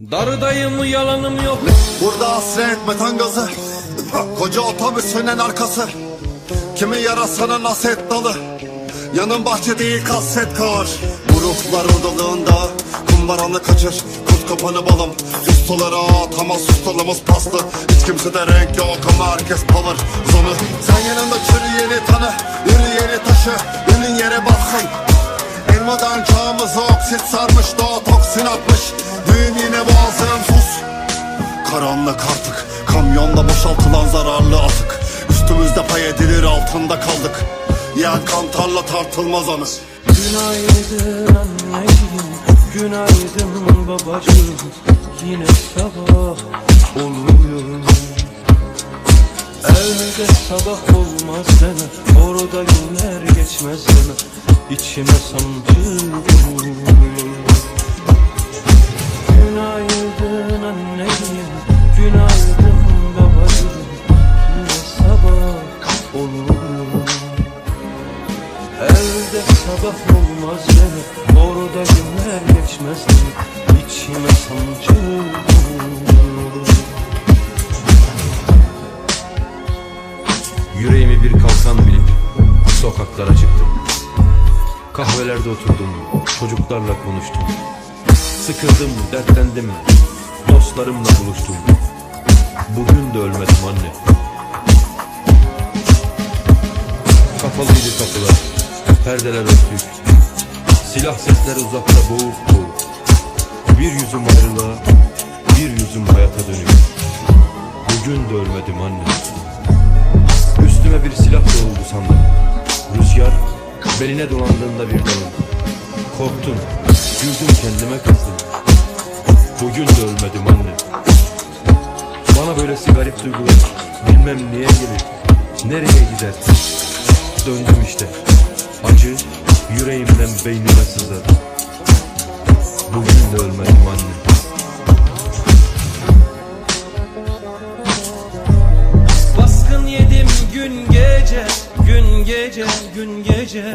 Darıdayım yalanım yok. Burada hasret metan gazı. Koca otobüsünün arkası. Kimi yarasana naset dalı. Yanın bahçe değil kasvet kar. Bu ruhlar odalığında Kumbaranı kaçır. Kut kapanı balım. Ustalara atamaz ustalımız paslı Hiç kimse de renk yok ama herkes palır Zonu Sen yanında çürüyeni tanı. Yürüyeni taşı Ünün yere batsın Elmadan çağımızı oksit sarmış Doğa toksin atmış Karanlık artık. Kamyonla boşaltılan zararlı atık. Üstümüzde pay edilir altında kaldık. Yer kantarla tartılmaz anı. Günaydın anneciğim Günaydın babacığım. Yine sabah oluyor. Evde sabah olmaz deme Orada günler geçmez deme İçime sancı vuruyor Evde sabah olmaz deme Orada günler geçmez deme İçime sancı. Yüreğimi bir kalkan bilip sokaklara çıktım. Kahvelerde oturdum, çocuklarla konuştum. Sıkıldım, dertlendim, dostlarımla buluştum. Bugün de ölmedim anne. Kapalıydı kapılar, perdeler örtük. Silah sesleri uzakta boğuk boğuk. Bir yüzüm ayrılığa, bir yüzüm hayata dönük. Bugün de ölmedim anne. Üstüme bir silah doğruldu sandım. Rüzgar beline dolandığında bir dalım. Korktum, güldüm kendime kızdım. Bugün de ölmedim anne. Bana böylesi garip duygular bilmem niye gelir, nereye gider. Döndüm işte, acı yüreğimden beynime sızar. Bugün de ölmedim anne. Baskın yedim gün gece Gün gece gün gece